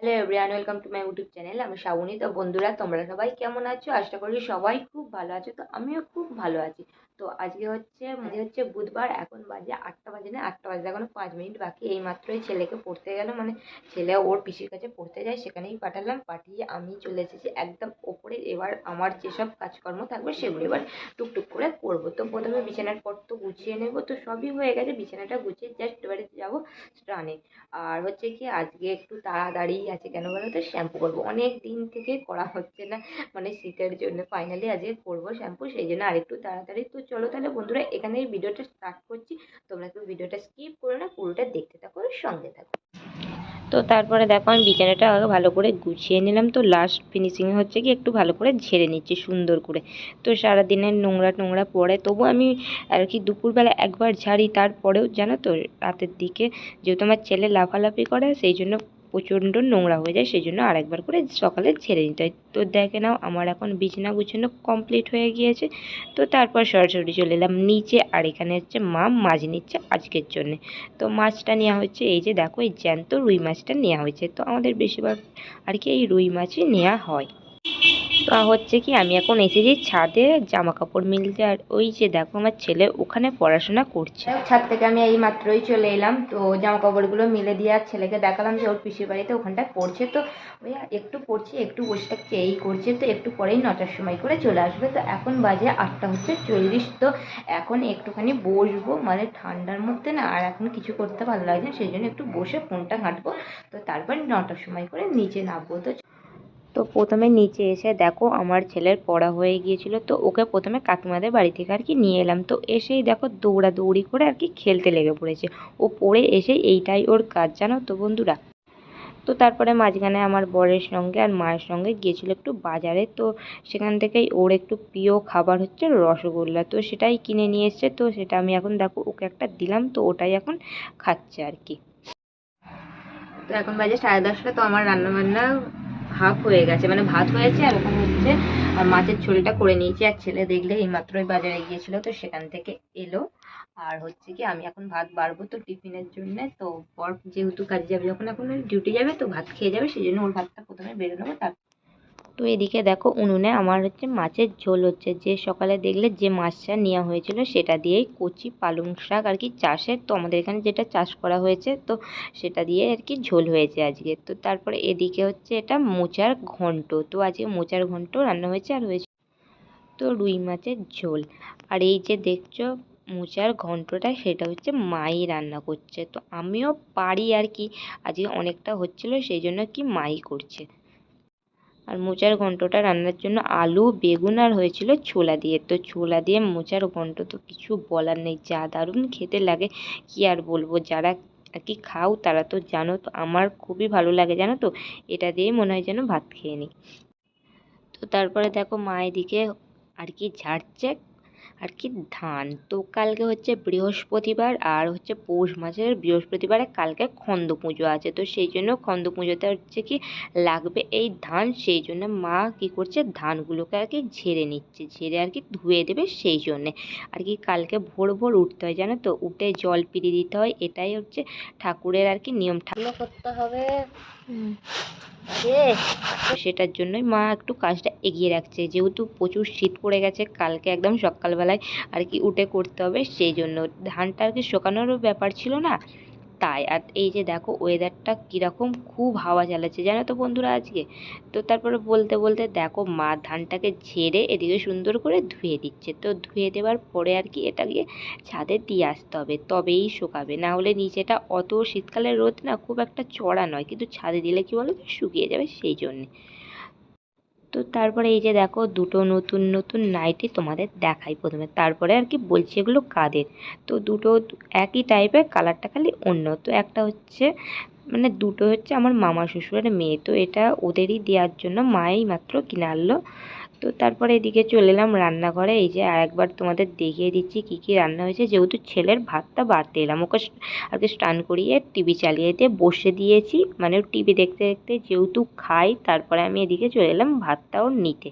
Hello everyone welcome to my YouTube channel আমি শ্রাবণী তো বন্ধুরা, তোমরা সবাই কেমন আছো? আশা করি সবাই খুব ভালো আছো। তো আমিও খুব ভালো আছি। তো আজকে হচ্ছে আজকে হচ্ছে বুধবার, এখন বাজে আটটা বাজে না, আটটা বাজে, এখনও পাঁচ মিনিট বাকি। এই মাত্রই ছেলেকে পড়তে গেল মানে ছেলে ওর পিসির কাছে পড়তে যায়, সেখানেই পাঠালাম, পাঠিয়ে আমি চলে এসেছি একদম ওপরে। এবার আমার যেসব কাজকর্ম থাকবে, সেগুলো এবার টুকটুক করে করব। তো প্রথমে বিছানার পর তো গুছিয়ে নেব, তো সবই হয়ে গেছে। বিছানাটা গুছিয়ে জাস্ট এবারে যাব স্নানে। আর হচ্ছে কি, আজকে একটু তাড়াতাড়ি আছে কেন বলো তো, শ্যাম্পু করব। অনেক দিন থেকে করা হচ্ছে না মানে শীতের জন্য। ফাইনালি আজকে করব শ্যাম্পু, সেই জন্য আরেকটু তাড়াতাড়ি তো চলো তাহলে বন্ধুরা, এখানে ভিডিওটা স্টার্ট করছি। তোমরা কেউ ভিডিওটা স্কিপ করো না, পুরোটা দেখতে থাকো সঙ্গে থাকো। তো তারপরে দেখো, আমি বিছানাটা আগে ভালো করে গুছিয়ে নিলাম। তো লাস্ট ফিনিশিং হচ্ছে কি, একটু ভালো করে ঝেড়ে নিচ্ছি, সুন্দর করে। তো সারাদিনের নোংরা টোংরা পড়ে তবু আমি আর কি দুপুরবেলা একবার ঝাড়ি, তারপরেও জানো তো, রাতের দিকে যেহেতু আমার ছেলে লাফালাফি করে, সেই জন্য প্রচণ্ড নোংরা হয়ে যায়, সেই জন্য আরেকবার করে সকালে ছেড়ে নিতে হয়। তো দেখে নাও, আমার এখন বিছানা গুছানো কমপ্লিট হয়ে গিয়েছে। তো তারপর সরাসরি চলে এলাম নিচে, আর এখানে হচ্ছে মা মাছ নিচ্ছে আজকের জন্যে। তো মাছটা নেওয়া হচ্ছে, এই যে দেখো, এই জ্যান্ত রুই মাছটা নেওয়া হয়েছে। তো আমাদের বেশিরভাগ আর কি এই রুই মাছই নেওয়া হয়। তো হচ্ছে কি, আমি এখন এসেছি ছাদে জামা কাপড় মিলতে। আর ওই যে দেখো আমার ছেলে, ওখানে পড়াশোনা করছে। ছাদ থেকে আমি এই মাত্রই চলে এলাম। তো জামা কাপড়গুলো মিলে দিয়ে আর ছেলেকে দেখালাম যে ওর পিসির বাড়িতে ওখানটায় পড়ছে। তো ওই একটু পড়ছে, একটু বসে থাকছে, এই করছে। তো একটু পরেই নটার সময় করে চলে আসবে। তো এখন বাজে আটটা হচ্ছে চল্লিশ। তো এখন একটুখানি বসবো। মানে ঠান্ডার মধ্যে না আর এখন কিছু করতে ভালো লাগছে সেই জন্য একটু বসে ফোনটা ঘাঁটবো। তো তারপর নটার সময় করে নিচে নামবো। তো তো প্রথমে নিচে এসে দেখো আমার ছেলের পড়া হয়ে গিয়েছিল, তো ওকে প্রথমে কাকিমাদের বাড়ি থেকে আর কি নিয়ে এলাম। তো এসেই দেখো দৌড়াদৌড়ি করে আর কি খেলতে লেগে পড়েছে। ও পড়ে এসে এইটাই ওর কাজ, জানো তো বন্ধুরা? তো তারপরে মাঝখানে আমার বরের সঙ্গে আর মায়ের সঙ্গে গিয়েছিল একটু বাজারে, তো সেখান থেকেই ওর একটু প্রিয় খাবার হচ্ছে রসগোল্লা। তো সেটাই কিনে নিয়ে এসছে, তো সেটা আমি এখন দেখো ওকে একটা দিলাম, তো ওটাই এখন খাচ্ছে আর কি। তো এখন বাজে সাড়ে দশটা, তো আমার রান্না বান্না হাফ হয়ে গেছে মানে ভাত হয়েছে আর ওখানে হচ্ছে মাছের ঝোলটা করে নিয়েছি। আর ছেলে দেখলে এই মাত্রই বাজারে গিয়েছিল, তো সেখান থেকে এলো। আর হচ্ছে কি, আমি এখন ভাত বাড়বো তো টিফিনের জন্যে। তো পর যেহেতু কাজে যাবে, যখন এখন ডিউটি যাবে, তো ভাত খেয়ে যাবে, সেই জন্য ওর ভাতটা প্রথমে বেরো নেব তার তো এদিকে দেখো উনুনে আমার হচ্ছে মাছের ঝোল হচ্ছে। যে সকালে দেখলে যে মাছটা নেওয়া হয়েছিল সেটা দিয়েই কচি পালং শাক আর কি চাষের। তো আমাদের এখানে যেটা চাষ করা হয়েছে, তো সেটা দিয়ে আর কি ঝোল হয়েছে আজকে। তো তারপরে এদিকে হচ্ছে এটা মোচার ঘন্ট। তো আজকে মোচার ঘন্ট রান্না হয়েছে আর হয়েছে তো রুই মাছের ঝোল। আর এই যে দেখছ মোচার ঘন্টটা, সেটা হচ্ছে মাই রান্না করছে। তো আমিও পারি আর কি, আজকে অনেকটা হচ্ছিল, সেই জন্য কি মাই করছে। আর মোচার ঘন্টটা রান্নার জন্য আলু, বেগুন আর হয়েছিল ছোলা দিয়ে। তো ছোলা দিয়ে মোচার ঘন্ট তো কিছু বলার নেই, যা দারুণ খেতে লাগে। কি আর বলব, যারা আর কি খাও তারা তো জানো, তো আমার খুবই ভালো লাগে, জানো তো? এটা দিয়েই মনে হয় যেন ভাত খেয়ে নিই। তো তারপরে দেখো মা এদিকে আর কি ঝাড়ছে আর কি ধান? তো কালকে হচ্ছে বৃহস্পতিবার আর হচ্ছে পৌষ মাসের বৃহস্পতিবারে কালকে খন্দ পুজো আছে। তো সেই জন্য খন্দ পুজোতে হচ্ছে কি লাগবে এই ধান। সেই জন্য মা কি করছে, ধানগুলোকে আর কি ঝেড়ে নিচ্ছে, ঝেড়ে আর কি ধুয়ে দেবে সেই জন্যে। আর কি কালকে ভোর ভোর উঠতে হয়, জানো তো? উঠে জল পিড়ি দিতে হয়, এটাই হচ্ছে ঠাকুরের আর কি নিয়ম। করতে হবে সেটার জন্যই মা একটু কাজটা এগিয়ে রাখছে। যেহেতু প্রচুর শীত পড়ে গেছে, কালকে একদম সকালবেলায় আর কি উঠে করতে হবে, সেই জন্য ধানটা আর কি শুকানোরও ব্যাপার ছিল না। তাই। আর এই যে দেখো ওয়েদারটা কীরকম খুব হাওয়া চালাচ্ছে জানো তো বন্ধুরা আজকে? তো তারপরে বলতে বলতে দেখো মা ধানটাকে ঝেড়ে এদিকে সুন্দর করে ধুয়ে দিচ্ছে। তো ধুয়ে দেওয়ার পরে আর কি এটা গিয়ে ছাদে দিয়ে আসতে হবে, তবেই শুকাবে। না হলে নিচেটা অত শীতকালের রোদ না, খুব একটা চড়া নয়, কিন্তু ছাদে দিলে কি বলো শুকিয়ে যাবে সেই জন্যে। তো তারপরে এই যে দেখো দুটো নতুন নতুন নাইটি তোমাদের দেখাই প্রথমে। তারপরে আর কি বলছি এগুলো কাদের? তো দুটো একই টাইপের কালারটা খালি অন্য। তো একটা হচ্ছে মানে দুটো হচ্ছে আমার মামা শ্বশুরের মেয়ে। তো এটা ওদেরই দেওয়ার জন্য মাই মাত্র কিনে আনলো। তো তারপরে এদিকে চলে এলাম রান্নাঘরে। এই যে আর একবার তোমাদের দেখিয়ে দিচ্ছি কি কি রান্না হয়েছে। যেহেতু ছেলের ভাতটা বাড়তে এলাম, ওকে আগে স্টান করিয়ে টিভি চালিয়ে দিয়ে বসে দিয়েছি। মানে টিভি দেখতে দেখতে যেহেতু খাই তারপরে আমি এদিকে চলে এলাম ভাতটাও নিতে।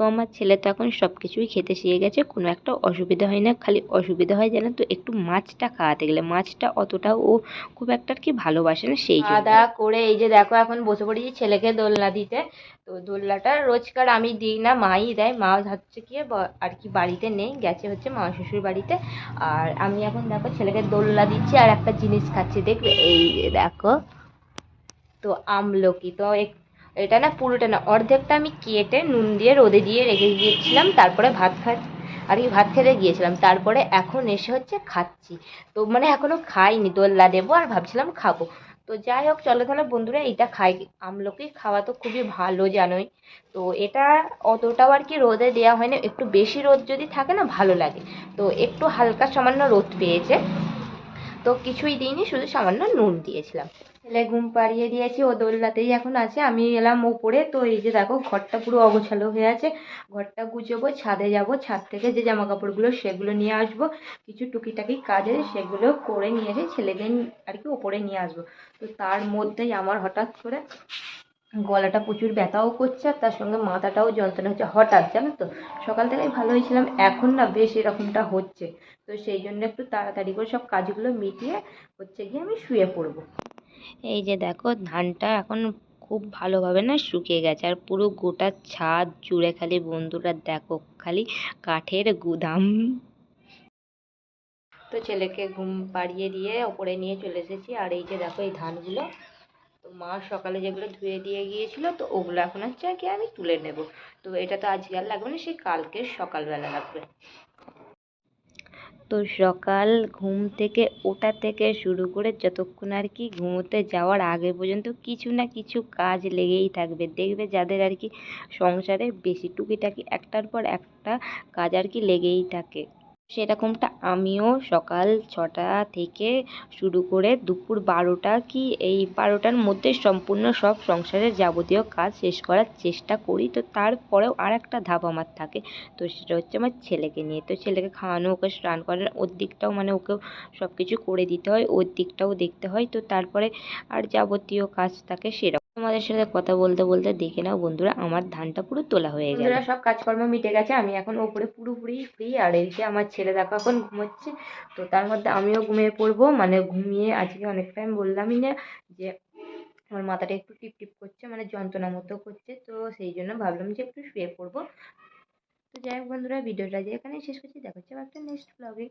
তো আমার ছেলে তো এখন সব কিছুই খেতে শিখে গেছে, কোনো একটা অসুবিধা হয় না, খালি অসুবিধা হয় জানেন তো একটু মাছটা খাওয়াতে গেলে। মাছটা অতটাও ও খুব একটা আর কি ভালোবাসে না সেই খাওয়া করে এই যে দেখো এখন বসে পড়েছি ছেলেকে দোলনা দিতে, তো দোলনাটা রোজকার আমি দিই না, মাই দেয়। মা হচ্ছে কি আর কি বাড়িতে নেই, গেছে হচ্ছে মা শ্বশুর বাড়িতে। আর আমি এখন দেখো ছেলেকে দোলনা দিচ্ছি আর একটা জিনিস খাচ্ছি, দেখবে? এই দেখো, তো আমলকি, তো এক- এটা না পুরোটা না, অর্ধেকটা আমি কেটে নুন দিয়ে রোদে দিয়ে রেখে দিয়েছিলাম, তারপরে ভাত খা আর কি ভাত খেতে গিয়েছিলাম, তারপরে এখন এসে হচ্ছে খাচ্ছি। তো মানে এখনও খাইনি, দোল্লা দেবো আর ভাবছিলাম খাব। তো যাই হোক, চলো তাহলে বন্ধুরা এটা খাই আমলকি খাওয়া তো খুবই ভালো জানোই। তো এটা অতটাও আর কি রোদে দেওয়া হয় না একটু বেশি রোদ যদি থাকে না ভালো লাগে। তো একটু হালকা সামান্য রোদ পেয়েছে। তো কিছুই দিইনি, শুধু সামান্য নুন দিয়েছিলাম। ছেলে ঘুম পাড়িয়ে দিয়েছি, ও দোলনাতেই এখন আছে। আমি এলাম ওপরে, তো এই যে দেখো, ঘরটা পুরো অগোছালো হয়ে আছে। ঘরটা গুজবো, ছাদে যাব, ছাদ থেকে যে জামা কাপড়গুলো সেগুলো নিয়ে আসব। কিছু টুকিটাকি কাজে সেগুলো করে নিয়ে এসে ছেলেদের আর কি ওপরে নিয়ে আসব। তো তার মধ্যেই আমার হঠাৎ করে গলাটা প্রচুর ব্যথাও করছে আর তার সঙ্গে মাথাটাও যন্ত্রণা হচ্ছে হঠাৎ জানো তো? সকাল থেকে ভালো হয়েছিলাম এখন না বেশ এরকমটা হচ্ছে। তো সেই জন্য একটু তাড়াতাড়ি করে সব কাজগুলো মিটিয়ে হচ্ছে গিয়ে আমি শুয়ে পড়ব। এই যে দেখো ধানটা এখন খুব ভালোভাবে না শুকিয়ে গেছে আর পুরো গোটা ছাদ জুড়ে খালি বন্ধুরা দেখো খালি কাঠের গুদাম। তো ছেলেকে ঘুম পাড়িয়ে দিয়ে ওপরে নিয়ে চলে এসেছি আর এই যে দেখো এই ধানগুলো মা সকালে যেগুলো ধুয়ে দিয়ে গিয়েছিল, তো ওগুলো এখন হচ্ছে আর কি আমি তুলে নেব। তো এটা তো আজকে আর লাগবে না সেই কালকে সকালবেলা লাগবে। তো সকাল ঘুম থেকে ওটা থেকে শুরু করে যতক্ষণ আর কি ঘুমোতে যাওয়ার আগে পর্যন্ত কিছু না কিছু কাজ লেগেই থাকবে। দেখবে যাদের আর কি সংসারে বেশি টুকিটাকি একটার পর একটা কাজ আর কি লেগেই থাকে। সেরকমটা আমিও সকাল ছটা থেকে শুরু করে দুপুর বারোটা কি এই বারোটার মধ্যে সম্পূর্ণ সব সংসারের যাবতীয় কাজ শেষ করার চেষ্টা করি। তো তারপরেও আর একটা ধাপ আমার থাকে, তো সেটা হচ্ছে আমার ছেলেকে নিয়ে। তো ছেলেকে খাওয়ানো, ওকে স্নান করানো, ওর দিকটাও মানে ওকেও সব কিছু করে দিতে হয়, ওর দিকটাও দেখতে হয়। তো তারপরে আর যাবতীয় কাজ থাকে সেরকম। তোমাদের সাথে কথা বলতে বলতে দেখে নাও বন্ধুরা, আমার ধানটা পুরো তোলা হয়ে গেছে গেল সব কাজকর্ম মিটে গেছে, আমি এখন ওপরে পুরোপুরি ফ্রি, আর এদিকে আমার ছেলে দেখো এখন ঘুমোচ্ছে। তো তার মধ্যে আমিও ঘুমিয়ে পড়ব মানে ঘুমিয়ে আজকে অনেক টাইম বললামই না যে, আমার মাথাটা একটু টিপ টিপ করছে মানে যন্ত্রণা মতো করছে, তো সেই জন্য ভাবলাম যে একটু শুয়ে পড়ব। তো যাই হোক বন্ধুরা, ভিডিওটা যে এখানে শেষ করছি, দেখা হচ্ছে আবার একটা নেক্সট ব্লগে